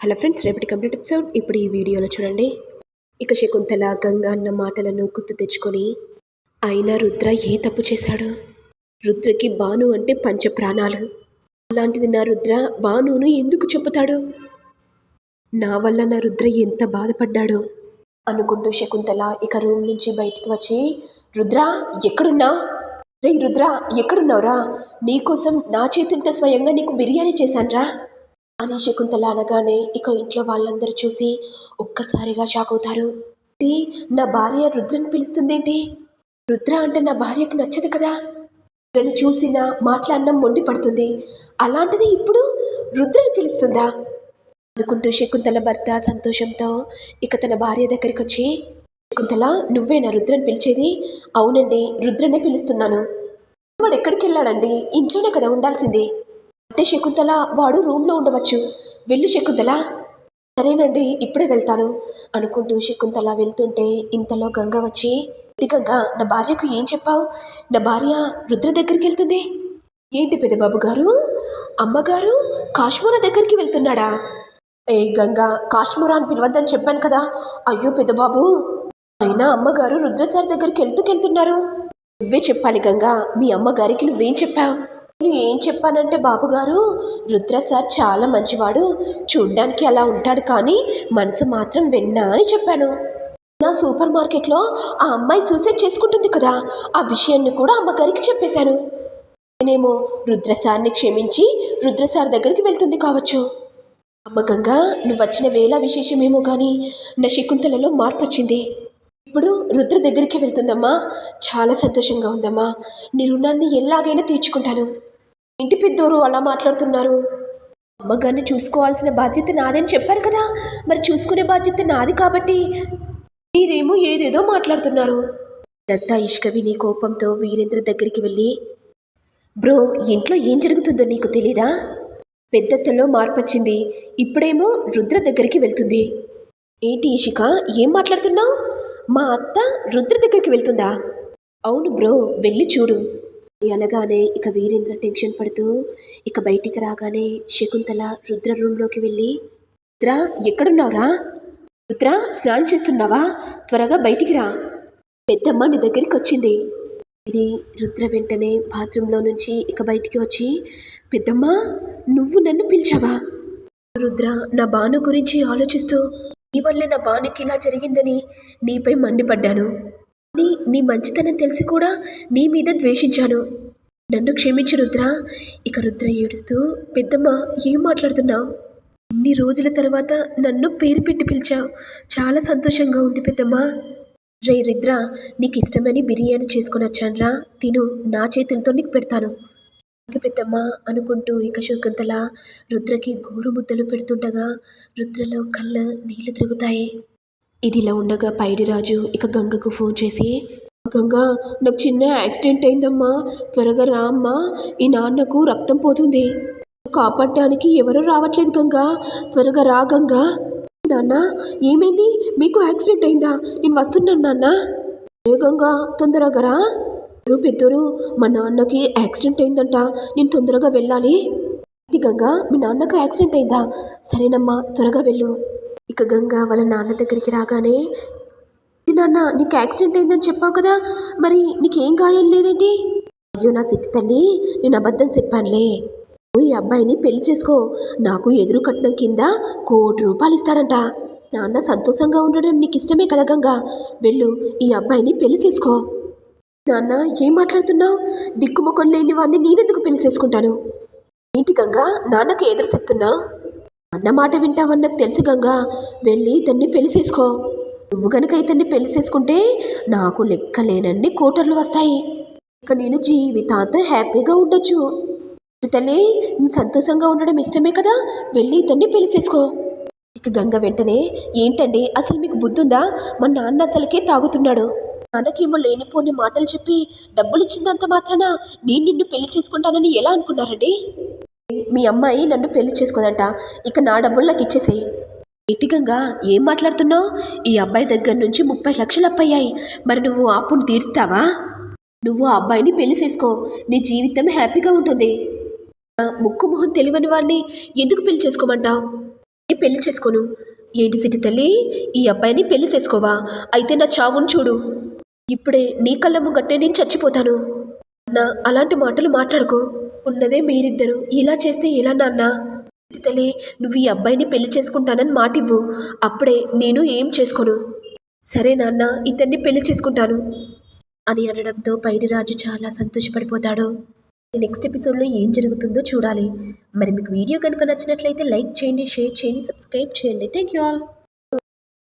Hello friends రేపటి complete episode. ఇప్పుడు ఈ వీడియోలో చూడండి. ఇక శకుంతల గంగా అన్న మాటలను గుర్తు తెచ్చుకొని అయినా రుద్ర ఏ తప్పు చేశాడు? రుద్రకి బాను అంటే పంచ ప్రాణాలు అలాంటిది నా రుద్ర బానును ఎందుకు చెప్పుతాడు నా వల్ల నా రుద్ర ఎంత బాధపడ్డాడు? అనుకుంటూ శకుంతల ఇక రూమ్ నుంచి బయటికి వచ్చి రుద్ర ఎక్కడున్నా? రే రుద్ర ఎక్కడున్నావురా? నీకోసం నా చేతులతో స్వయంగా నీకు బిర్యానీ చేశాన్రా? అని శకుంతల అనగానే ఇక ఇంట్లో వాళ్ళందరూ చూసి ఒక్కసారిగా షాక్ అవుతారు. టీ నా భార్య రుద్రని పిలుస్తుందేంటి? రుద్ర అంటే నా భార్యకు నచ్చదు కదా? రుద్రని చూసినా మాట్లాడడం మొండి పడుతుంది. అలాంటిది ఇప్పుడు రుద్రని పిలుస్తుందా? అనుకుంటూ శకుంతల భర్త సంతోషంతో ఇక తన భార్య దగ్గరికి వచ్చి శకుంతల నువ్వేనా రుద్రని పిలిచేది? అవునండి రుద్రనే పిలుస్తున్నాను. వాడు ఎక్కడికి వెళ్ళాడండి ఇంట్లోనే కదా ఉండాల్సింది. అంటే శకుంతల వాడు రూమ్లో ఉండవచ్చు. వెళ్ళు శకుంతల. సరేనండి ఇప్పుడే వెళ్తాను అనుకుంటూ శకుంతల వెళ్తుంటే ఇంతలో గంగ వచ్చి గంగ నా భార్యకు ఏం చెప్పావు? నా భార్య రుద్ర దగ్గరికి వెళ్తుంది. ఏంటి పెద్దబాబు గారు? అమ్మగారు కాశ్మీర దగ్గరికి వెళ్తున్నాడా? ఏ గంగ కాశ్మీర అని పిలవద్దని చెప్పాను కదా. అయ్యో పెద్దబాబు అయినా అమ్మగారు రుద్ర సార్ దగ్గరికి వెళ్తూకెళ్తున్నారు నువ్వే చెప్పాలి గంగా మీ అమ్మగారికి నువ్వేం చెప్పావు? నేను ఏం చెప్పానంటే బాబుగారు రుద్ర సార్ చాలా మంచివాడు. చూడ్డానికి అలా ఉంటాడు కానీ మనసు మాత్రం విన్నా అని చెప్పాను. నా సూపర్ మార్కెట్లో ఆ అమ్మాయి సూసైడ్ చేసుకుంటుంది కదా ఆ విషయాన్ని కూడా అమ్మగారికి చెప్పేశాను. నేనేమో రుద్ర సార్ని క్షమించి రుద్ర సార్ దగ్గరికి వెళ్తుంది కావచ్చు. అమ్మ గంగా నువ్వు వచ్చిన వేళ విశేషమేమో కానీ నా శకుంతలలో మార్పు వచ్చింది. ఇప్పుడు రుద్ర దగ్గరికి వెళ్తుందమ్మా. చాలా సంతోషంగా ఉందమ్మా. నీ రుణాన్ని ఎలాగైనా తీర్చుకుంటాను. ఇంటి పెద్దోరు అలా మాట్లాడుతున్నారు? అమ్మగారిని చూసుకోవాల్సిన బాధ్యత నాదని చెప్పారు కదా. మరి చూసుకునే బాధ్యత నాది కాబట్టి మీరేమో ఏదేదో మాట్లాడుతున్నారు. దత్తా ఇష్కవిని కోపంతో వీరేంద్ర దగ్గరికి వెళ్ళి బ్రో ఇంట్లో ఏం జరుగుతుందో నీకు తెలీదా? పెద్దత్తలో మార్పొచ్చింది. ఇప్పుడేమో రుద్ర దగ్గరికి వెళ్తుంది. ఏంటి ఇషిక ఏం మాట్లాడుతున్నావు? మా అత్త రుద్ర దగ్గరికి వెళ్తుందా? అవును బ్రో వెళ్ళి చూడు. అనగానే ఇక వీరేంద్ర టెన్షన్ పడుతూ ఇక బయటికి రాగానే శకుంతల రుద్ర రూమ్లోకి వెళ్ళి రుద్ర ఎక్కడున్నావురా? రుద్ర స్నానం చేస్తున్నావా? త్వరగా బయటికి రా. పెద్దమ్మ నీ దగ్గరికి వచ్చింది. ఇది రుద్ర వెంటనే బాత్రూంలో నుంచి ఇక బయటికి వచ్చి పెద్దమ్మ నువ్వు నన్ను పిలిచావా? రుద్ర నా బాను గురించి ఆలోచిస్తూ నీ వల్లే నా బానుకి ఇలా జరిగిందని నీపై మండిపడ్డాను. నీ నీ మంచితనం తెలిసి కూడా నీ మీద ద్వేషించాను. నన్ను క్షమించు రుద్ర. ఇక రుద్ర ఏడుస్తూ పెద్దమ్మ ఏం మాట్లాడుతున్నావు? ఇన్ని రోజుల తర్వాత నన్ను పేరు పెట్టి పిలిచావు. చాలా సంతోషంగా ఉంది పెద్దమ్మ. రే రుద్ర నీకు ఇష్టమని బిర్యానీ చేసుకుని వచ్చానరా. తిను నా చేతులతో నీకు పెడతాను. పెద్దమ్మ అనుకుంటూ ఇక శకుంతల రుద్రకి గోరు ముద్దలు పెడుతుండగా రుద్రలో కళ్ళ నీళ్ళు తిరుగుతాయి. ఇదిలా ఉండగా పైడిరాజు ఇక గంగకు ఫోన్ చేసి గంగా నాకు చిన్న యాక్సిడెంట్ అయిందమ్మా. త్వరగా రా అమ్మా ఈ నాన్నకు రక్తం పోతుంది. కాపాడటానికి ఎవరూ రావట్లేదు గంగా. త్వరగా రా గంగా. నాన్న ఏమైంది? మీకు యాక్సిడెంట్ అయిందా? నేను వస్తున్నాను నాన్న. ఏ గంగా తొందరగా రా. పెద్దరు? మా నాన్నకి యాక్సిడెంట్ అయిందంట. నేను తొందరగా వెళ్ళాలి. గంగా? మీ నాన్నకు యాక్సిడెంట్ అయిందా? సరేనమ్మా త్వరగా వెళ్ళు. ఇక గంగా వాళ్ళ నాన్న దగ్గరికి రాగానే నాన్న నీకు యాక్సిడెంట్ అయిందని చెప్పావు కదా మరి నీకేం గాయం లేదేంటి అయ్యో నా సిట్టి తల్లి నేను అబద్ధం చెప్పానులే. నువ్వు ఈ అబ్బాయిని పెళ్ళి చేసుకో. నాకు ఎదురు కట్నం కింద కోటి రూపాయలు ఇస్తాడంట. నాన్న సంతోషంగా ఉండడం నీకు ఇష్టమే కదా గంగా? వెళ్ళు ఈ అబ్బాయిని పెళ్ళి చేసుకో. నాన్న ఏం మాట్లాడుతున్నావు? దిక్కుమొక్కలు లేని వాడిని నేనెందుకు పెళ్ళి చేసుకుంటాను? ఏంటి గంగా నాన్నకి ఎదురు చెప్తున్నా? అన్న మాట వింటావని నాకు తెలుసు గంగా. వెళ్ళి ఇతన్ని పెళ్ళి చేసుకో. నువ్వు గనక ఇతన్ని పెళ్ళి చేసుకుంటే నాకు లెక్కలేనన్ని కోటర్లు వస్తాయి. ఇక నేను జీవితాంతం హ్యాపీగా ఉండొచ్చు. తల్లి నువ్వు సంతోషంగా ఉండడం ఇష్టమే కదా? వెళ్ళి ఇతన్ని పెళ్ళి చేసుకో. ఇక గంగ వెంటనే ఏంటండి? అసలు మీకు బుద్ధుందా? మా నాన్న అసలుకే తాగుతున్నాడు. నాన్నకేమో లేనిపోని మాటలు చెప్పి డబ్బులు ఇచ్చిందంత మాత్రాన? నేను నిన్ను పెళ్ళి చేసుకుంటానని ఎలా అనుకున్నారండి? మీ అమ్మాయి నన్ను పెళ్ళి చేసుకోదంట. ఇక నా డబ్బులు నాకు ఇచ్చేసేయి. ఇటికంగా ఏం మాట్లాడుతున్నావు? ఈ అబ్బాయి దగ్గర నుంచి ముప్పై లక్షలు అప్పయ్యాయి. మరి నువ్వు అప్పును తీరుస్తావా నువ్వు ఆ అబ్బాయిని పెళ్ళి చేసుకో. నీ జీవితం హ్యాపీగా ఉంటుంది. ముక్కు మొహం తెలివని వాడిని ఎందుకు పెళ్ళి చేసుకోమంటావు? ఈ పెళ్ళి చేసుకోను? ఏంటి సిటి తల్లి? ఈ అబ్బాయిని పెళ్ళి చేసుకోవా? అయితే నా చావును చూడు. ఇప్పుడే నీ కళ్ళ ముంగట్టే నేను చచ్చిపోతాను. నా అలాంటి మాటలు మాట్లాడుకో. ఉన్నదే మీరిద్దరు. ఇలా చేస్తే ఎలా నాన్న? తల్లి నువ్వు ఈ అబ్బాయిని పెళ్ళి చేసుకుంటానని మాటివ్వు. అప్పుడే నేను ఏం చేసుకోను? సరే నాన్న ఇతన్ని పెళ్ళి చేసుకుంటాను. అని అనడంతో పైడి రాజు చాలా సంతోషపడిపోతాడు. నెక్స్ట్ ఎపిసోడ్లో ఏం జరుగుతుందో చూడాలి. మరి మీకు వీడియో కనుక నచ్చినట్లయితే లైక్ చేయండి షేర్ చేయండి సబ్స్క్రైబ్ చేయండి. Thank you all.